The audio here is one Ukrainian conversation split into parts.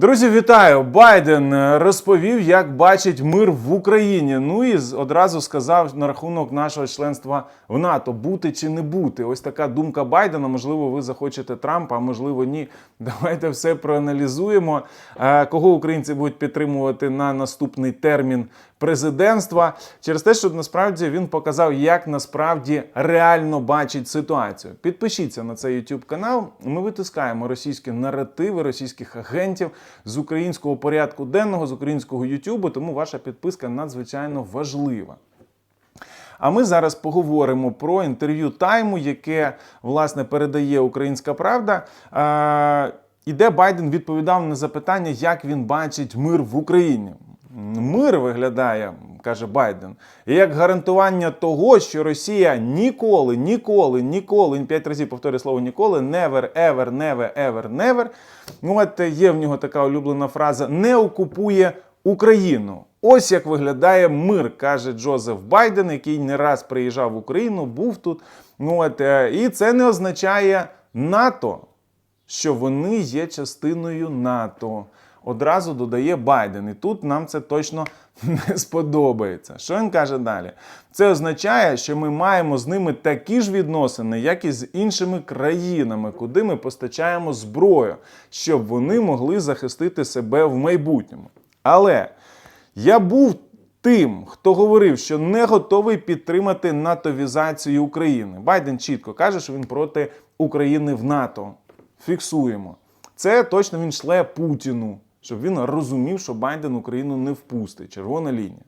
Друзі, вітаю! Байден е, розповів, як бачить мир в Україні. Ну і одразу сказав на рахунок нашого членства в НАТО: бути чи не бути. Ось така думка Байдена. Можливо, ви захочете Трампа, а можливо, ні. Давайте все проаналізуємо. Е, Кого українці будуть підтримувати на наступний термін президентства через те, що насправді він показав, як насправді реально бачить ситуацію. Підпишіться на цей YouTube канал. Ми витискаємо російські наративи російських агентів з українського порядку денного, з українського Ютубу, тому ваша підписка надзвичайно важлива. А ми зараз поговоримо про інтерв'ю Тайму, яке власне передає Українська Правда. І де Байден відповідав на запитання, як він бачить мир в Україні. Мир виглядає, каже Байден, як гарантування того, що Росія ніколи, ніколи, ніколи, він п'ять разів повторює слово ніколи, never, ever, never, ever, never. Ну, от є в нього така улюблена фраза: не окупує Україну. Ось як виглядає мир, каже Джозеф Байден, який не раз приїжджав в Україну, був тут. Ну, от, е, і це не означає НАТО, що вони є частиною НАТО. Одразу додає Байден. І тут нам це точно не сподобається. Що він каже далі? Це означає, що ми маємо з ними такі ж відносини, як і з іншими країнами, куди ми постачаємо зброю, щоб вони могли захистити себе в майбутньому. Але я був тим, хто говорив, що не готовий підтримати натовізацію України. Байден чітко каже, що він проти України в НАТО. Фіксуємо. Це точно він шле Путіну, щоб він розумів, що Байден Україну не впустить. Червона лінія.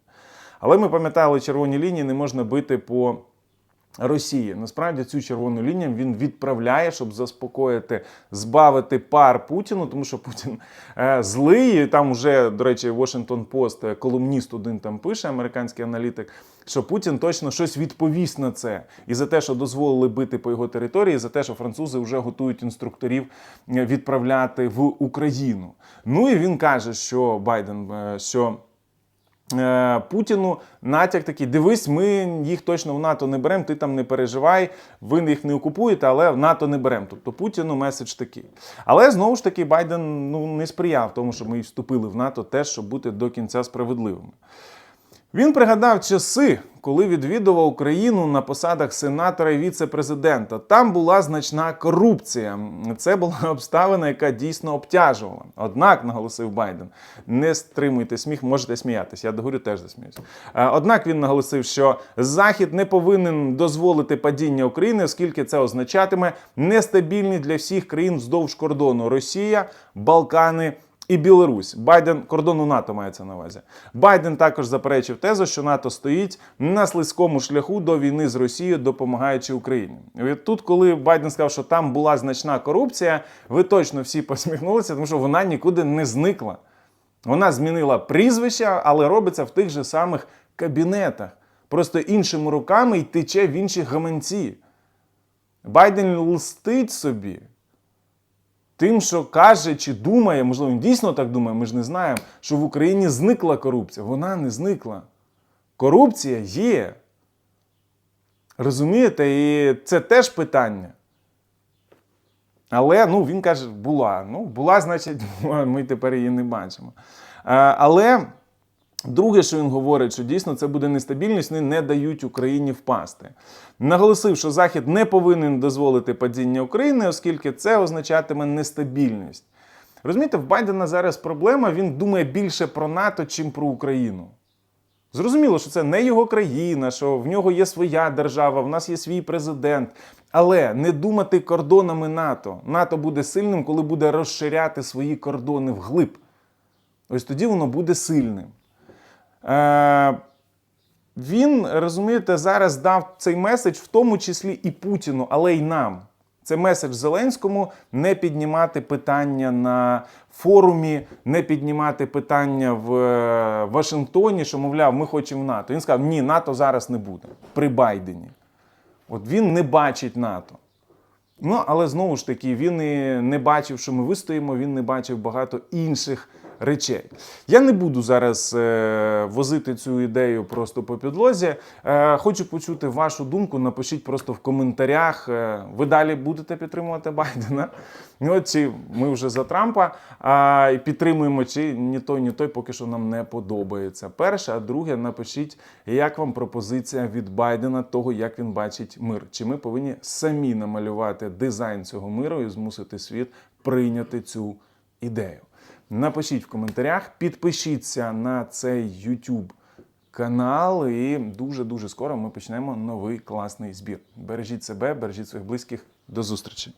Але ми пам'ятали, червоні лінії не можна бити по Росії. Насправді цю червону лінію він відправляє, щоб заспокоїти, збавити пар Путіну, тому що Путін е, злий. Там вже, до речі, Washington Post, е, колумніст один там пише, американський аналітик, що Путін точно щось відповість на це. І за те, що дозволили бити по його території, і за те, що французи вже готують інструкторів е, відправляти в Україну. Ну і він каже, що Байден, е, що. Е, Путіну натяк такий: дивись, ми їх точно в НАТО не беремо, ти там не переживай, ви їх не окупуєте, але в НАТО не беремо. Тобто Путіну меседж такий. Але знову ж таки Байден ну, не сприяв тому, що ми вступили в НАТО теж, щоб бути до кінця справедливими. Він пригадав часи, коли відвідував Україну на посадах сенатора і віце-президента. Там була значна корупція. Це була обставина, яка дійсно обтяжувала. Однак, наголосив Байден, не стримуйте сміх, можете сміятися. Я договорю теж засміюся. Е, Однак він наголосив, що Захід не повинен дозволити падіння України, оскільки це означатиме нестабільність для всіх країн вздовж кордону Росія, Балкани. І Білорусь. Байден кордону НАТО мається на увазі. Байден також заперечив тезу, що НАТО стоїть на слизькому шляху до війни з Росією, допомагаючи Україні. І тут, коли Байден сказав, що там була значна корупція, ви точно всі посміхнулися, тому що вона нікуди не зникла. Вона змінила прізвища, але робиться в тих же самих кабінетах. Просто іншими руками й тече в інші гаманці. Байден лстить собі тим, що каже чи думає, можливо, він дійсно так думає, ми ж не знаємо, що в Україні зникла корупція. Вона не зникла. Корупція є. Розумієте, і це теж питання. Але ну, він каже, була. Ну, була, значить, ми тепер її не бачимо. Е, Але друге, що він говорить, що дійсно це буде нестабільність, вони не дають Україні впасти. Наголосив, що Захід не повинен дозволити падіння України, оскільки це означатиме нестабільність. Розумієте, в Байдена зараз проблема, він думає більше про НАТО, чим про Україну. Зрозуміло, що це не його країна, що в нього є своя держава, в нас є свій президент. Але не думати кордонами НАТО. НАТО буде сильним, коли буде розширяти свої кордони вглиб. Ось тоді воно буде сильним. Е, він, розумієте, зараз дав цей меседж в тому числі і Путіну, але й нам. Це меседж Зеленському не піднімати питання на форумі, не піднімати питання в е, Вашингтоні, що, мовляв, ми хочемо НАТО. Він сказав, ні, НАТО зараз не буде при Байдені. От він не бачить НАТО. Ну, але знову ж таки, він і не бачив, що ми вистоїмо, він не бачив багато інших речей. Я не буду зараз е, возити цю ідею просто по підлозі. Е, хочу почути вашу думку. Напишіть просто в коментарях. Е, ви далі будете підтримувати Байдена? Ну, от чи ми вже за Трампа а, підтримуємо, чи ні той, ні той поки що нам не подобається. Перше, а друге, напишіть, як вам пропозиція від Байдена того, як він бачить мир. Чи ми повинні самі намалювати дизайн цього миру і змусити світ прийняти цю ідею? Напишіть в коментарях, підпишіться на цей YouTube канал, і дуже дуже скоро ми почнемо новий класний збір. Бережіть себе, бережіть своїх близьких. До зустрічі!